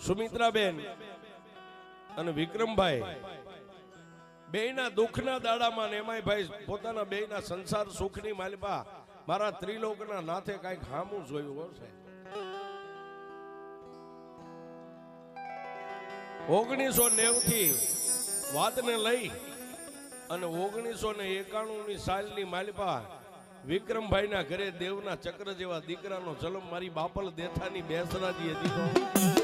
સુમિત્રાબેન અને વિક્રમભાઈ, બેયના દુઃખના દાડામાં ને એમાંય ભાઈ પોતાના બેયના સંસાર સુખની માલિપા મારા ત્રિલોકના નાથે કંઈક હામું જોયું હશે ઓગણીસો નેવથી વાતને લઈ અને ઓગણીસો ને એકાણું ની સાલની માલિપા વિક્રમભાઈના ઘરે દેવના ચક્ર જેવા દીકરાનો જન્મ મારી બાપલ દેથાની બેસરાજી હતી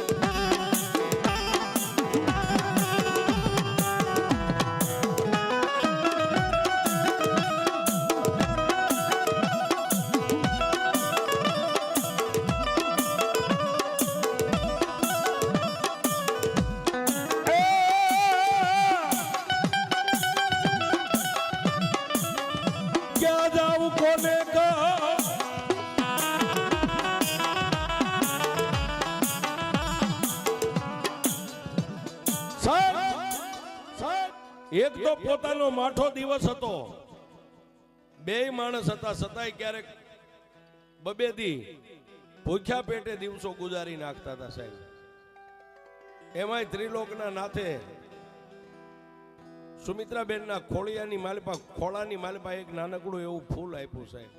એક પોતાનો માઠો દિવસ હતો. બે માણસ હતા, સતાય ક્યારેક બબે દી ભૂખ્યા પેટે દિવસો ગુજારી નાખતા હતા સાહેબ. એમાંય ત્રિલોકના નાથે સુમિત્રાબેનના ખોળિયાની માલપા, ખોળાની માલપા એક નાનકડું એવું ફૂલ આપ્યું સાહેબ.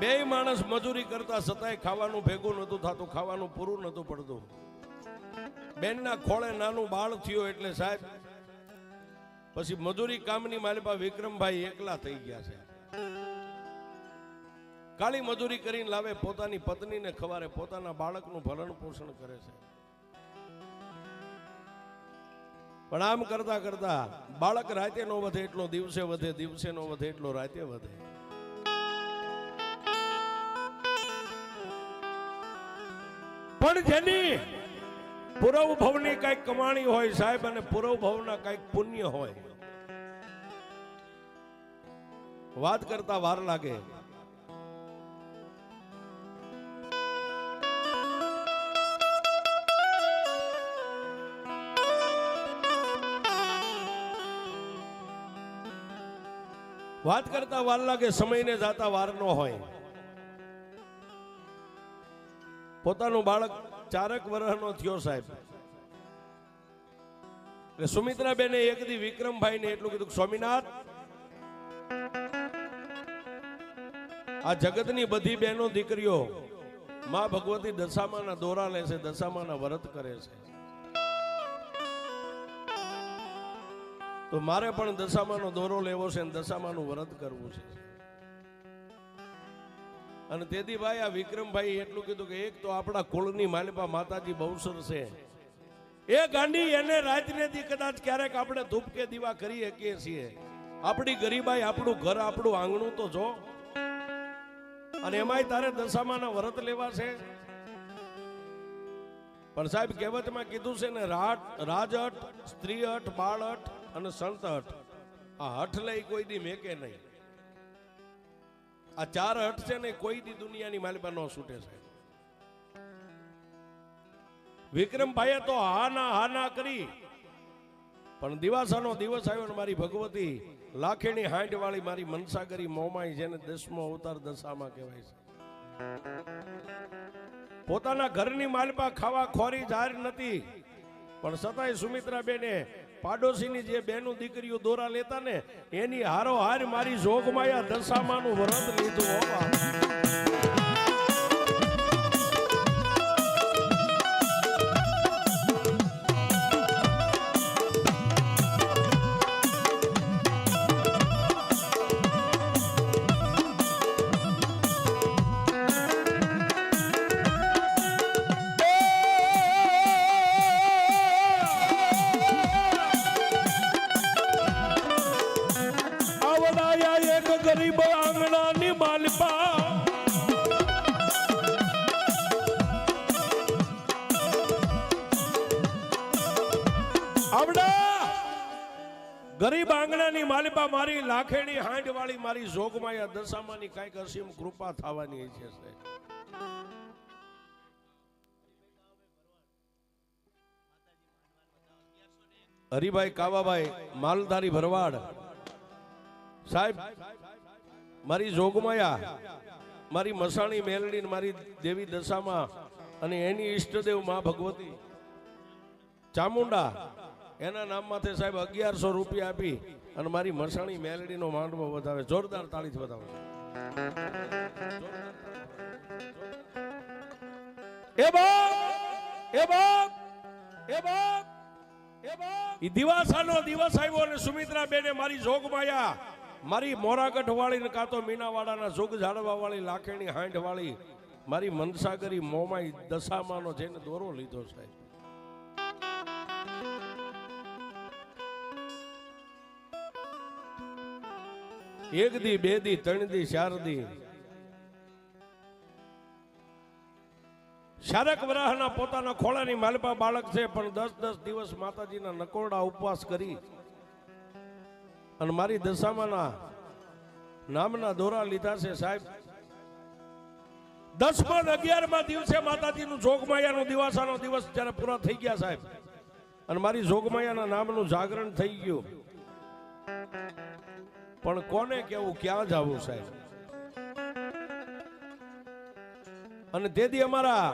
બે માણસ મજૂરી કરતા સતાય ખાવાનું ભેગું નતું થતું, ખાવાનું પૂરું નતું પડતું. બેનના ખોળે નાનું બાળ થયું એટલે સાહેબ, પછી મજૂરી કામની માલપા વિક્રમભાઈ એકલા થઈ ગયા છે. કાળી મજૂરી કરીને લાવે, પોતાની પત્નીને ખવારે, પોતાના બાળકનું ભરણ પોષણ કરે છે. પણ આમ કરતા કરતા બાળક રાતે નો વધે એટલો, દિવસે વધે, દિવસે નો વધે એટલો, રાતે વધે. પણ જેની પૂરવ ભવની કંઈક કમાણી હોય સાહેબ, અને પૂરવ ભવના કંઈક પુણ્ય હોય. વાત કરતા વાર લાગે. વાત કરતા વાર લાગે, સમયને જાતા વાર ન હોય. પોતાનું બાળક ચારક વર્ષનો થયો સાહેબ. એટલે સુમિત્રાબેને એક દી વિક્રમભાઈને એટલું કીધું સ્વામિનાથ, આ જગતની બધી બહેનો દીકરીઓ માં ભગવતી દશામાના દોરા લે છે, દશામાના વ્રત કરે છે. તો મારે પણ દશામાનો દોરો લેવો છે અને દશામાનું વ્રત કરવું છે. અને તેથી ભાઈ આ વિક્રમભાઈ એટલું કીધું કે એક તો આપણા કુળની માલિપા માતાજી બહુસર છે. એ ગાંડી એને રાતને કદાચ ક્યારેક આપણે ધૂપ કે દીવા કરી શકીએ છીએ. આપણી ગરીબાઈ આપણું ઘર, આપણું આંગણું તો જો. અને એમાંય તારે દશામાના વ્રત લેવા છે. પણ સાહેબ, કહેવતમાં કીધું છે ને, રાટ રાજહટ સ્ત્રી હટ બાળ હટ અને સંત હટ આ હઠ લઈ કોઈ દી મેકે નહીં. આ ચાર હઠ છે ને કોઈ દી દુનિયાની માલિબા ન છૂટે છે. વિક્રમભાઈએ તો હા ના હા ના કરી. પણ દિવાસાનો દિવસ આવ્યો ને મારી ભગવતી, લાખેણી હાંડ વાળી મારી મનસાગરી મોમાઈ જેને દસમો અવતાર દશામાં કહેવાય છે. પોતાના ઘરની માલપા ખાવા ખોરી જાહેર નથી. પણ છતાંય સુમિત્રાબેને પાડોશીની જે બેનું દીકરીઓ દોરા લેતા ને, એની હારો હાર મારી જોગમાયા દશામાનું વ્રત લીધું હોવા. માલિપા મારી લાખેણી હાંડ વાળી મારી જોગમાયા દશામાની કાંઈક અસીમ કૃપા થવાની છે. હરિભાઈ કાવાભાઈ, માલધારી ભરવાડ સાહેબ, મારી જોગમાયા મારી મસાણી મેલડી મારી દેવી દશામાં અને એની ઈષ્ટદેવ મા ભગવતી ચામુંડા, એના નામમાંથી સાહેબ અગિયારસો રૂપિયા આપી અને મારી મરસાણી મેલડીનો માંડવો વધાવે જોરદાર તાળીથી વધાવે એ બાપ એ બાપ એ બાપ એ બાપ. ઈ દિવાસાનો દિવસ આવ્યો અને સુમિત્રા બેને મારી જોગમાયા મારી મોરાગઢ વાળી કાં તો મીનાવાડાના જોગ ઝાડવા વાળી લાખેણી હાંઠ વાળી મારી મનસાગરી મોમાઈ દશામાનો જેને દોરો લીધો સાહેબ. એક દી, બે દી, ત્રણ દી, ચાર દી. શારક વરાહના પોતાના ખોળાની માલપા બાળક છે, પણ દસ દસ દિવસ માતાજીના નકોરડા ઉપવાસ કરી અને મારી દશામાના નામના દોરા લીધા છે, સાહેબ. દસમાં અગિયારમાં દિવસે માતાજીનું જોગમાયાનો દિવાસાનો દિવસ જ્યારે પૂરા થઈ ગયા, સાહેબ. અને મારી જોગમાયાના નામનું જાગરણ થઈ ગયું. પણ કોને કેવું, ક્યાં જવું સાહેબ? અને તેથી અમારા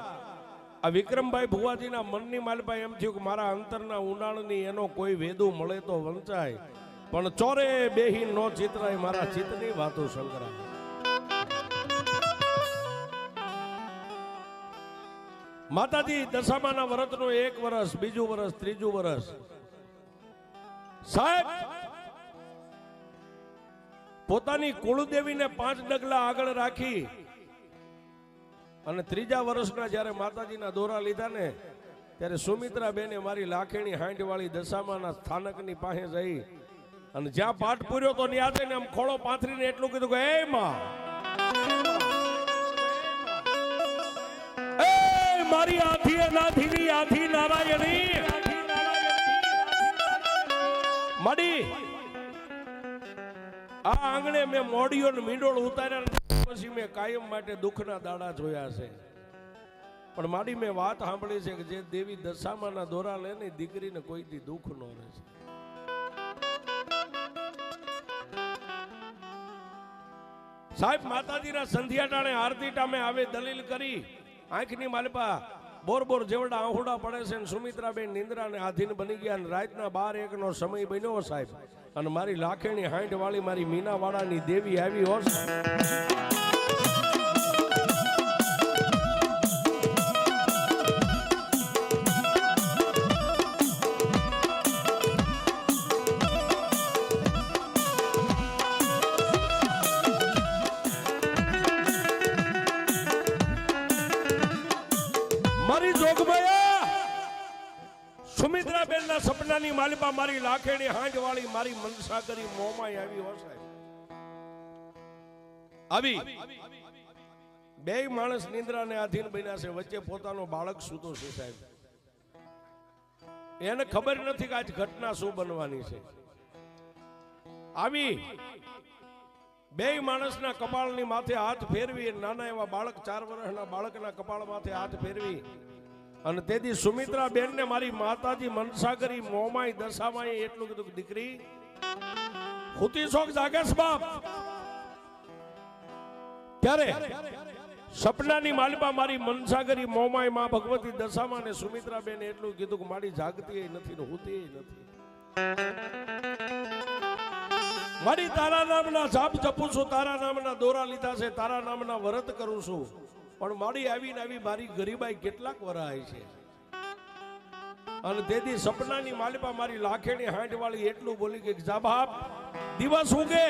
આ વિક્રમભાઈ ભુવાજીના મનની માલભાઈ એમ થયું કે મારા અંતરના ઉનાળની એનો કોઈ વેદુ મળે તો વંચાય. પણ ચોરે બેહી નો ચિત્રાય મારા ચિત્તની વાતો શંકરા માતાજી, દશામાના વ્રતનું એક વર્ષ બીજું વર્ષ ત્રીજું વર્ષ સાહેબ પોતાની કુળદેવીને પાંચ ડગલા આગળ રાખી અને ત્રીજા વર્ષના જ્યારે માતાજીના દોરા લીધા ને ત્યારે સુમિત્રા બેને મારી લાખેણી હાંડ વાળી દશામાના સ્થાનકની પાસે જઈ અને જ્યાં પાઠ પૂર્યો તો ત્યાં જઈને આમ ખોળો પાથરીને એટલું કીધું કે એ માં મારી આથી નાથીની આથી નારાયણી. માડી આ આંગણે મેં મોડીઓ ને મીંડોળ ઉતાર્યા પછી મેં કાયમ માટે દુઃખના દાડા જોયા છે. પણ મારી મેં વાત સાંભળી છે કે જે દેવી દશામાના દોરા લે ને દીકરીને કોઈથી દુઃખ ન રહે છે. સાહેબ, માતાજીના સંધ્યા ટાણે આરતી ટામે આવે દલીલ કરી. આંખની માલપા બોર બોર જેવડા આહુડા પડે છે ને સુમિત્રાબેન નિંદ્રાને આધીન બની ગયા અને રાતના બાર એકનો સમય બન્યો સાહેબ. અને મારી લાખેણી હાંઠવાળી મારી મીનાવાડાની દેવી આવી હોશ સપનાની મારી લાખેડી હાંજ વાળી મારી મનસાગરી મોમાં આવી હશે આવી. બે માણસ નિંદ્રાને આધીન બન્યા છે વચ્ચે પોતાનો બાળક સૂતો છે સાહેબ. એને ખબર નથી કે આજ ઘટના શું બનવાની છે. આવી. બે માણસના કપાળની માથે હાથ ફેરવી નાના એવા બાળક ચાર વર્ષના બાળકના કપાળ માથે હાથ ફેરવી. અને તેથી સુમિત્રા બેન ને મારી માતાજી મનસાગરી મોમાય દશામાય એટલું કીધું દીકરી. હુતી શોખ જાગેશ બાપ. ત્યારે સપનાની માલિપા મારી મનસાગરી મોમાયમાં ભગવતી દશામાં ને સુમિત્રા બેન એટલું કીધું કે મારી જાગતી નથી ને હુતી નથી. મારી તારા નામના જાપ જપું છું, તારા નામના દોરા લીધા છે, તારા નામના વ્રત કરું છું. પણ મારી આવીને આવી મારી ગરીબાઈ કેટલાક વરાય છે. અને તેથી સપનાની માલિપા મારી લાખેની હાંઠ વાળી એટલું બોલી કે, જા બાપ, દિવસ ઉગે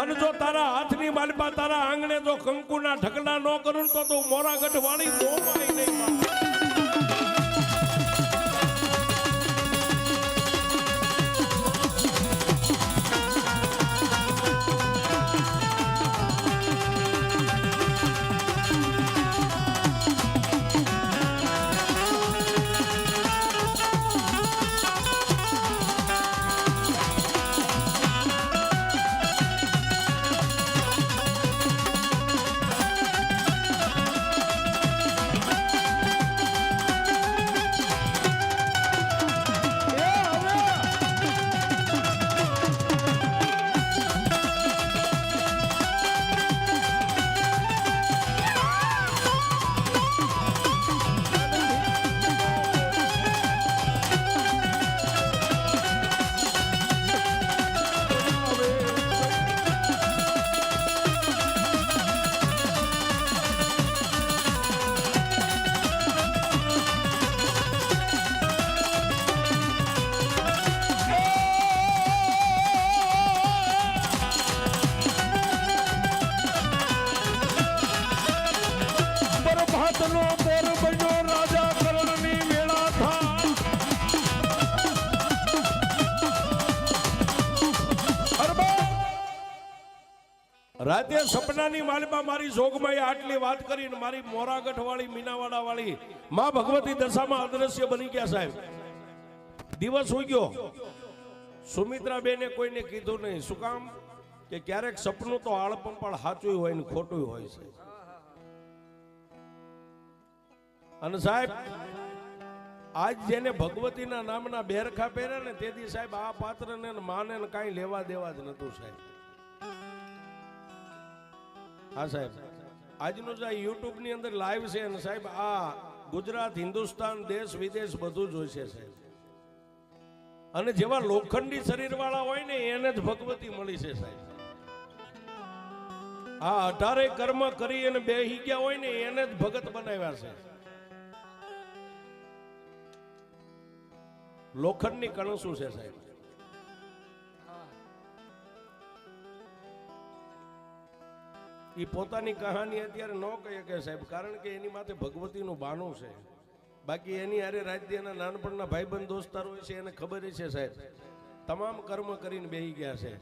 અને જો તારા હાથની માલિપા તારા આંગણે જો કંકુના ઢગલા ન કરું તો તું મોરાગઢ વાળી મોમાઈ નહીં રાતે સપનાની માલમાં મારી જોગમાં આટલી વાત કરીને મારી મોરાગઢ વાળી મીનાવાડા વાળી માં ભગવતી દશામાં અદ્રશ્ય બની ગયા સાહેબ. દિવસ ઉગ્યો સુમિત્રા બેને કોઈને કીધું નહીં. શું કામ? કે ક્યારેક સપનું તો આળપંપાળ સાચું હોય ને ખોટું હોય છે. અને સાહેબ આજ જેને ભગવતીના નામના બેરખા પહેર્યા ને તેથી સાહેબ આ પાત્રને ને માને ને કાંઈ લેવા દેવા જ નતું સાહેબ. હા, સાહેબ. આજનું જે યુટ્યુબની અંદર લાઈવ છે અને સાહેબ, આ ગુજરાત, હિન્દુસ્તાન, દેશ, વિદેશ બધું જ હોય છે, સાહેબ. અને જેવા લોખંડી શરીર વાળા હોય ને, એને જ ભગવતી મળી છે, સાહેબ. આ અઢારે કર્મ કરી અને બેહી ગયા હોય ને, એને જ ભગત બનાવ્યા છે. લોખંડની કણસું છે, સાહેબ. એ પોતાની કહાની અત્યારે ન કહી શકે સાહેબ, કારણ કે એની માથે ભગવતીનું બાનું છે. બાકી એની હારે રાજ્યના નાનપણના ભાઈબંધ દોસ્તારો છે, એને ખબર છે સાહેબ. તમામ કર્મ કરીને બેહી ગયા છે.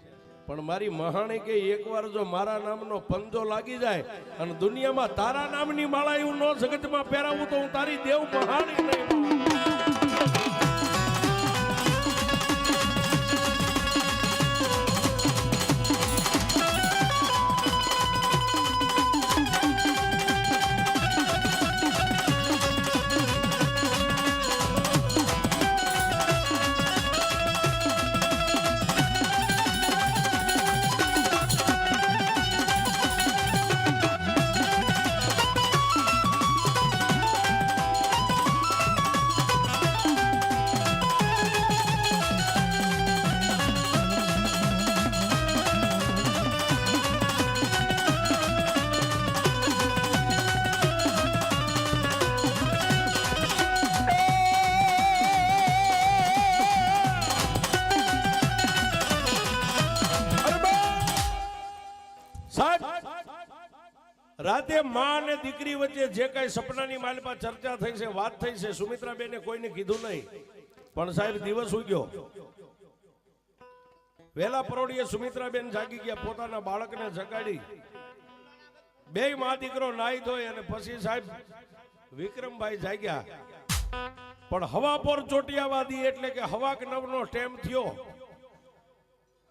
પણ મારી મહાણી કે એકવાર જો મારા નામનો પંજો લાગી જાય અને દુનિયામાં તારા નામની માળા એવું ન જગતમાં પહેરાવું તો હું તારી દેવ મહાણી નહીં રાતે માં અને દીકરી વચ્ચે જે કઈ સપનાની માલપા ચર્ચા થઈ છે, વાત થઈ છે સુમિત્રા બેને કોઈને કીધું નહીં. પણ સાહેબ, દિવસ ઉગ્યો. વેલા પરોડીએ સુમિત્રાબેન જાગી ગયા, પોતાના બાળકને જગાડી. બે મા દીકરો નાહી ધોઈ અને પછી સાહેબ, વિક્રમભાઈ જાગ્યા. પણ હવા પર ચોટિયાવાદી એટલે કે હવાક નવનો ટેમ થયો.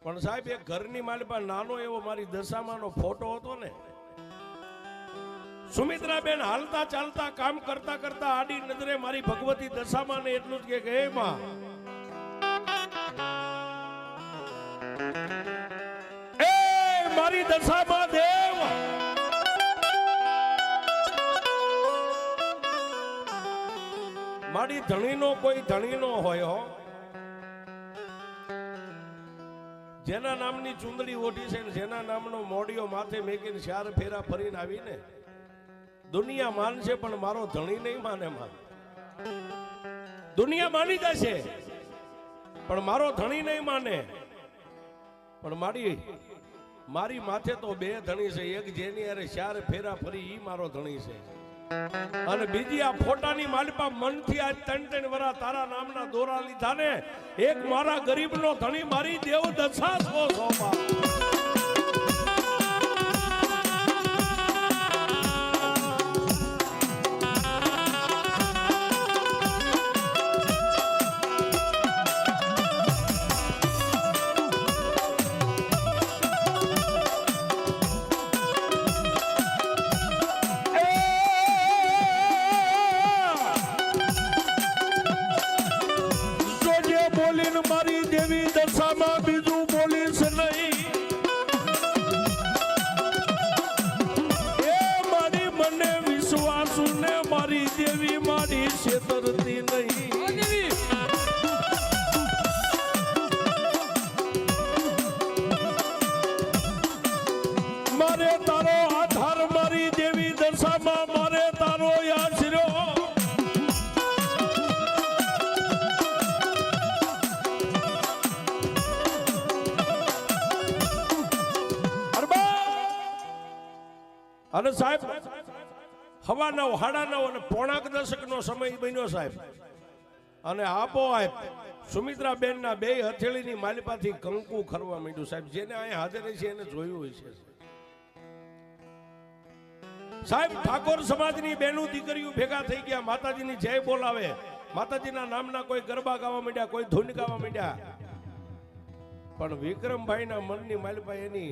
પણ સાહેબ એક ઘરની માલિપા નાનો એવો મારી દશામાંનો ફોટો હતો ને સુમિત્રાબેન હાલતા ચાલતા કામ કરતા કરતા આડી નજરે મારી ભગવતી દશામાં ને એટલું જ કે હે માં. એ મારી દશામાં, દેવ. મારી ધણીનો કોઈ ધણીનો હોય હો. જેના નામની ચુંદડી ઓઢી છે ને જેના નામનો મોડિયો માથે મેકીને ચાર ફેરા ફરીને આવીને દુનિયા માનશે પણ મારો ધણી નહીં માને માન દુનિયા માની જશે, પણ મારો ધણી નહીં માને. પણ મારી મારી માથે તો બે ધણી છે, એક જેની અરે ચાર ફેરા ફરી ઈ મારો ધણી છે. અને બીજી આ ફોટાની માલિપા મનથી આજ ત્રણ ત્રણ વરા તારા નામના દોરા લીધા ને એક મારા ગરીબનો ધણી મારી દેવ દશા સો સોમાં અને સાહેબ હવા નવ હાડા નવ અને પોણાક દશક નો સમય બન્યો સાહેબ. અને આપો આપ સુમિત્રા બેન ના બે હથેળીની માલિપાથી કંકુ ખરવા માંડ્યું સાહેબ. જેને અહીંયા હાજર છે એને જોયું હોય છે. સાહેબ, ઠાકોર સમાજની બેનું દીકરીઓ ભેગા થઈ ગયા. માતાજીની જય બોલાવે. માતાજીના નામના કોઈ ગરબા ગાવા માંડ્યા, કોઈ ધૂન ગાવા માંડ્યા. પણ વિક્રમભાઈના મનની માલિપા એની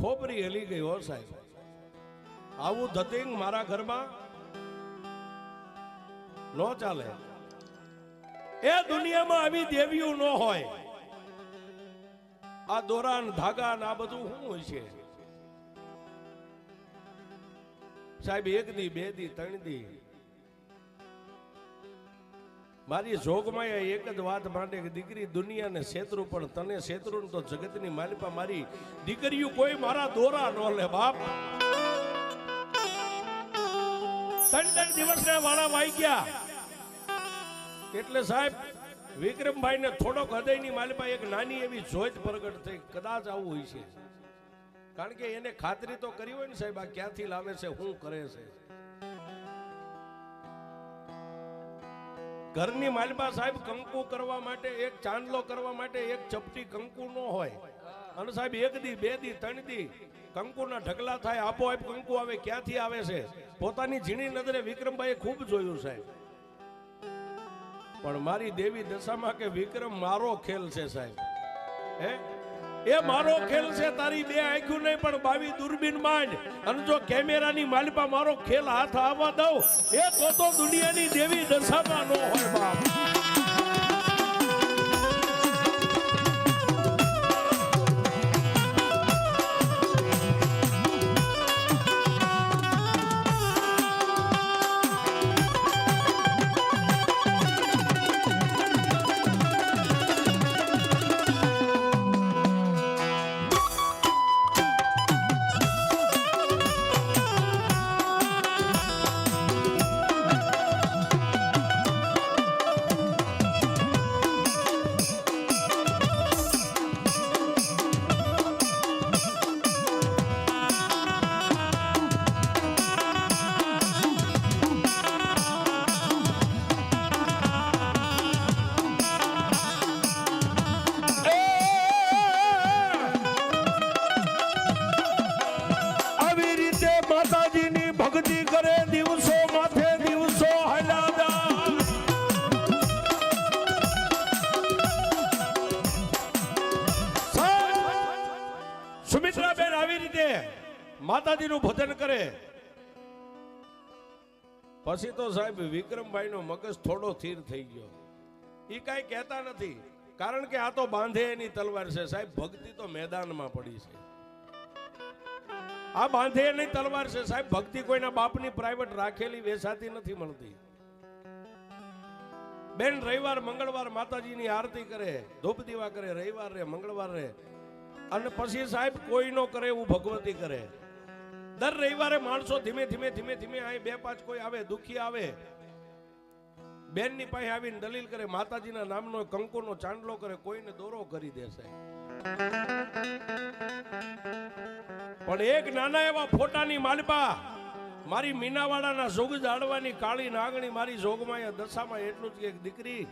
ખોપરી હલી ગઈ હો સાહેબ. આવું ધતિંગ મારા ઘરમાં નો ચાલે. એ દુનિયામાં આવી દેવીઓ ન હોય. આ દોરા ને ધાગા આ બધું શું હોય છે? સાહેબ, એક દી, બે દી, ત્રણ દી. મારી જોગમાં એક જ વાત માંડે કે દીકરી દુનિયાને શેતરું, પણ તને શેતરું તો જગતની માલિપા મારી. દીકરીઓ કોઈ મારા દોરા ન લે, બાપ. ત્રણ ત્રણ દિવસના વાળા વાઈ ગયા. એટલે સાહેબ વિક્રમભાઈ ને થોડોક હૃદયની માલિપા એક નાની એવી જોત પ્રગટ થઈ, કદાચ આવું હોય છે. કારણ કે એને ખાતરી તો કરી હોય ને સાહેબ, આ ક્યાંથી લાવે છે, શું કરે છે? ઘરની માલિકા સાહેબ કંકુ કરવા માટે, એક ચાંદલો કરવા માટે એક ચપટી કંકુ નો હોય. અને સાહેબ, એક દી, બે દી, ત્રણ દી કંકુના ઢગલા થાય, આપોઆપ કંકુ આવે, ક્યાંથી આવે છે? પોતાની ઝીણી નજરે વિક્રમભાઈએ ખૂબ જોયું સાહેબ. પણ મારી દેવી દશામાં કે વિક્રમ મારો ખેલ છે સાહેબ. હે? એ મારો ખેલ છે, તારી બે આંખ્યું નહીં, પણ બાવી દૂરબીન માંડ. અને જો કેમેરાની માલિપા મારો ખેલ હાથ આવવા દઉં, એ તો તો દુનિયાની દેવી દશામાં નો હોય બાપ. પછી તો સાહેબ વિક્રમભાઈ નો મગજ થોડો થીર થઈ ગયો. એ કાંઈ કહેતા નથી, કારણ કે આ તો બાંધે એની તલવાર છે. સાહેબ, ભક્તિ તો મેદાનમાં પડી છે. આ બાંધે એની તલવાર છે. સાહેબ, ભક્તિ કોઈના બાપની પ્રાઇવેટ રાખેલી વેસાતી નથી મળતી. બેન, રવિવાર, મંગળવાર માતાજીની આરતી કરે, ધૂપ દીવા કરે, રવિવાર રે, મંગળવાર રે. અને પછી સાહેબ, કોઈ નો કરે એવું ભગવતી કરે. દર રવિવારે માણસો ધીમે ધીમે ધીમે ધીમે અહીં બે પાંચ કોઈ આવે, દુખી આવે. બેનની પાસે આવીને દલીલ કરે, માતાજીના નામનો, કંકુનો ચાંદલો કરે, કોઈને દોરો કરી દે સાહેબ. પણ એક નાના એવા ફોટાની માલપા, મારી મીનાવાડાના જોગ જાડવાની કાળી નાગણી મારી જોગમાં દશામાં એટલું જ કે દીકરી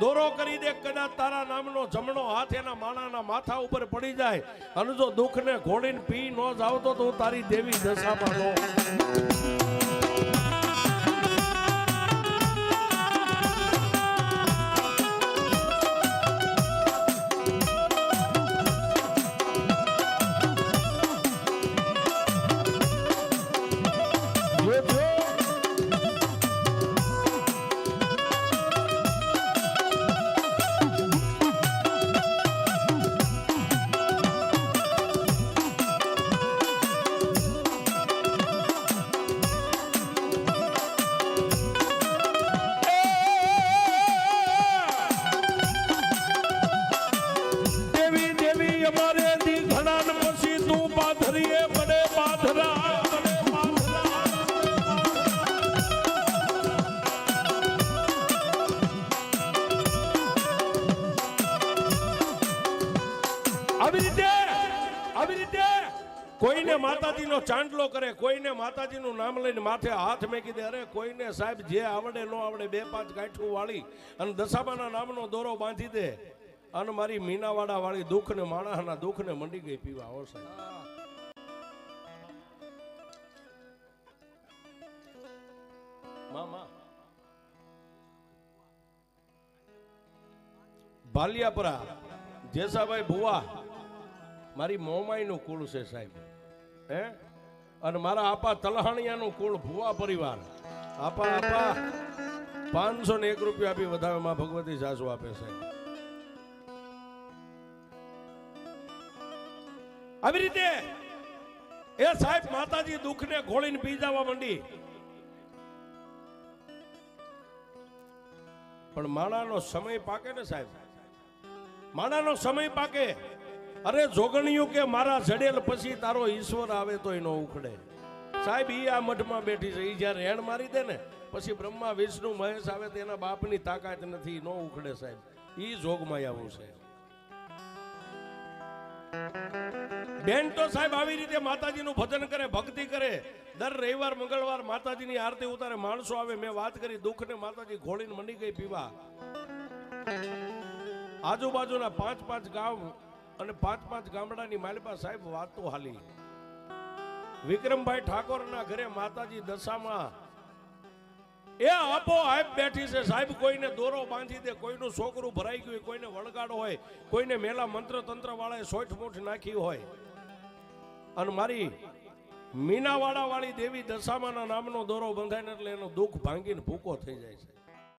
દોરો કરી દે, કદાચ તારા નામનો જમણો હાથ એના માણાના માથા ઉપર પડી જાય. અને જો દુઃખને ઘોડીને પી ન જાવતો તો તારી દેવી દશામાં કોઈને માતાજીનો ચાંદલો કરે, કોઈને માતાજીનું નામ લઈને માથે હાથ મેકી દે અરે કોઈને સાહેબ જે આવડે નો આવડે બે પાંચ ગાંઠું વાળી અને દશામાના નામનો દોરો બાંધી દે અને મારી મીનાવાડા વાળી દુઃખ ને માણસના દુઃખ ને મંડી ગઈ પીવા. હો સાહેબ. હા ભાલિયાપરા જેસાભાઈ ભુવા, મારી મોમાઈનું કુળ છે સાહેબ. હે? અને મારા આપા તલહાણિયાનું કુળ ભુવા પરિવાર. આપા આપા, પાંચસો ને એક રૂપિયા આપી વધારે માં ભગવતી સાસુ આપે છે. આવી રીતે એ સાહેબ માતાજી દુઃખને ઘોળીને પી જવા માંડી. પણ માણાનો સમય પાકે ને સાહેબ? માણાનો સમય પાકે? અરે જોગણિયું કે મારા જડેલ પછી તારો ઈશ્વર આવે તો એનો ઉખડે. સાહેબ, ઈ આ મઠમાં બેઠી છે. ઈ જ્યારે હેણ મારી દે ને, પછી બ્રહ્મા, વિષ્ણુ, મહેશ આવે તો એના બાપની તાકાત નથી. નો ઉખડે સાહેબ. ઈ જોગમાં આવું છે. બેન તો સાહેબ આવી રીતે માતાજીનું ભજન કરે, ભક્તિ કરે. દર રવિવાર, મંગળવાર માતાજીની આરતી ઉતારે. માણસો આવે, મેં વાત કરી, દુઃખને માતાજી ઘોળીને મંડી ગઈ પીવા. આજુબાજુના પાંચ પાંચ ગામ અને પાંચ પાંચ ગામડાની માલિપા સાહેબ વાતો હાલી. વિક્રમભાઈ ઠાકોરના ઘરે માતાજી દશામાં, એ આપો, આપ બેઠી છે સાહેબ, કોઈને દોરો બાંધી દે, કોઈનું છોકરું ભરાઈ ગયું કોઈને વળગાડો હોય, કોઈને મેલા મંત્ર તંત્ર વાળાએ સોઠ મોઠ નાખી હોય. અને મારી મીનાવાડા વાળી દેવી દશામાના નામનો દોરો બંધાય એટલે એનો દુઃખ ભાંગીને ભૂકો થઈ જાય છે.